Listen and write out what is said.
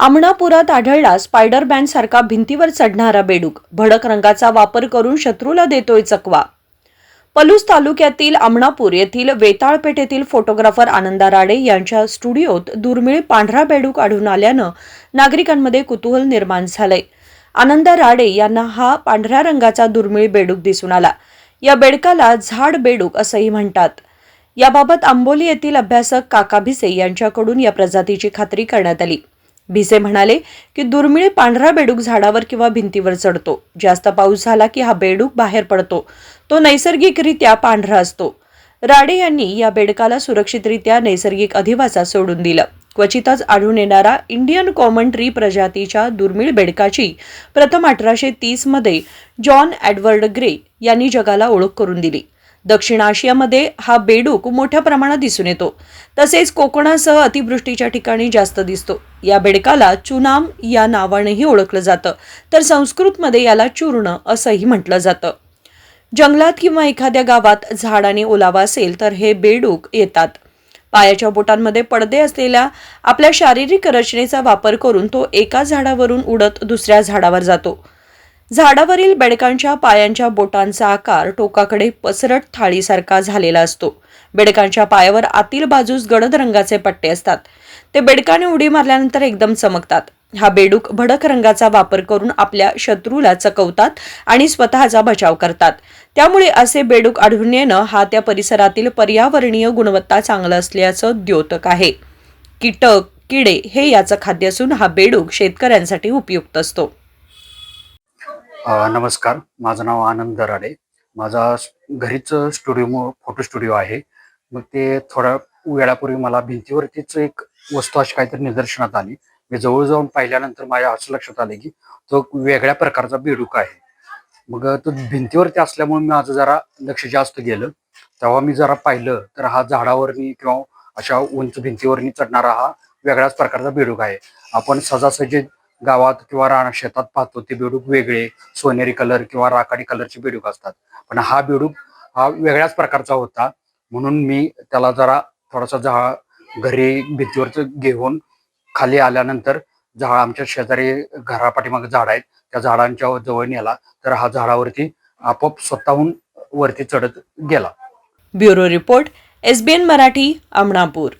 आमणापुरात आढळला spider ban सारखा भिंतीवर चढणारा बेडूक. भडक रंगाचा वापर करून शत्रूला देतोय चकवा. पलूस तालुक्यातील आमणापूर येथील वेताळपेठ येथील फोटोग्राफर आनंदा राडे यांच्या स्टुडिओत दुर्मिळ पांढरा बेडूक आढळून आल्यानं नागरिकांमध्ये कुतूहल निर्माण झालंय. आनंदा राडे यांना हा पांढऱ्या रंगाचा दुर्मिळ बेडूक दिसून आला. या बेडकाला झाड बेडूक असंही म्हणतात. याबाबत आंबोली येथील अभ्यासक काका भिसे यांच्याकडून या प्रजातीची खात्री करण्यात आली. भिसे म्हणाले की दुर्मिळ पांढरा बेडूक झाडावर किंवा भिंतीवर चढतो. जास्त पाऊस झाला की हा बेडूक बाहेर पडतो. तो नैसर्गिकरित्या पांढरा असतो. राडे यांनी या बेडकाला सुरक्षितरित्या नैसर्गिक अधिवासात सोडून दिलं. क्वचितच आढळून येणारा इंडियन कॉमन ट्री प्रजातीच्या दुर्मिळ बेडकाची प्रथम अठराशे तीसमध्ये जॉन ॲडवर्ड ग्रे यांनी जगाला ओळख करून दिली. दक्षिण आशियामध्ये हा बेडूक मोठ्या प्रमाणात दिसून येतो. तसेच कोकणासह अतिवृष्टीच्या ठिकाणी जास्त दिसतो. या बेडकाला चुनाम या नावानेही ओळखलं जातं. तर संस्कृतमध्ये याला चूर्ण असंही म्हटलं जातं. जंगलात किंवा एखाद्या गावात झाडाने ओलावा असेल तर हे बेडूक येतात. पायाच्या बोटांमध्ये पडदे असलेल्या आपल्या शारीरिक रचनेचा वापर करून तो एका झाडावरून उडत दुसऱ्या झाडावर जातो. झाडावरील बेडकांच्या पायांच्या बोटांचा आकार टोकाकडे पसरट थाळीसारखा झालेला असतो. बेडकांच्या पायावर आतील बाजूस गडद रंगाचे पट्टे असतात. ते बेडकाने उडी मारल्यानंतर एकदम चमकतात. हा बेडूक भडक रंगाचा वापर करून आपल्या शत्रूला चकवतात आणि स्वतःचा बचाव करतात. त्यामुळे असे बेडूक आढळून येणं हा त्या परिसरातील पर्यावरणीय गुणवत्ता चांगलं असल्याचं द्योतक आहे. कीटक किडे हे याचं खाद्य असून हा बेडूक शेतकऱ्यांसाठी उपयुक्त असतो. नमस्कार. माझं नाव आनंद दराडे. माझा घरीच स्टुडिओ फोटो स्टुडिओ आहे. मग ते थोड्या वेळापूर्वी मला भिंतीवरतीच एक वस्तू अशी काहीतरी निदर्शनात आली. मी जवळ जाऊन पाहिल्यानंतर माझ्या असं लक्षात आले की तो एक वेगळ्या प्रकारचा बेडूक आहे. मग तो भिंतीवरती असल्यामुळे माझं जरा लक्ष जास्त गेलं. तेव्हा मी जरा पाहिलं तर हा झाडावरनी किंवा अशा उंच भिंतीवरनी चढणारा हा वेगळ्याच प्रकारचा बेडूक आहे. आपण सहजासहजी गावात किंवा राणा शेतात पाहतो ते बेडूक वेगळे सोनेरी कलर किंवा राखाडी कलरचे बेडूक असतात. पण हा बेडूक हा वेगळ्याच प्रकारचा होता. म्हणून मी त्याला जरा थोडासा झाड घरी भिंतीवरच घेऊन खाली आल्यानंतर झाड आमच्या शेजारी घरापाठीमागे झाड आहेत. त्या झाडांच्या जवळ नेला. तर हा झाडावरती आपोआप स्वतःहून वरती चढत गेला. Bureau report SBN Marathi Amanapur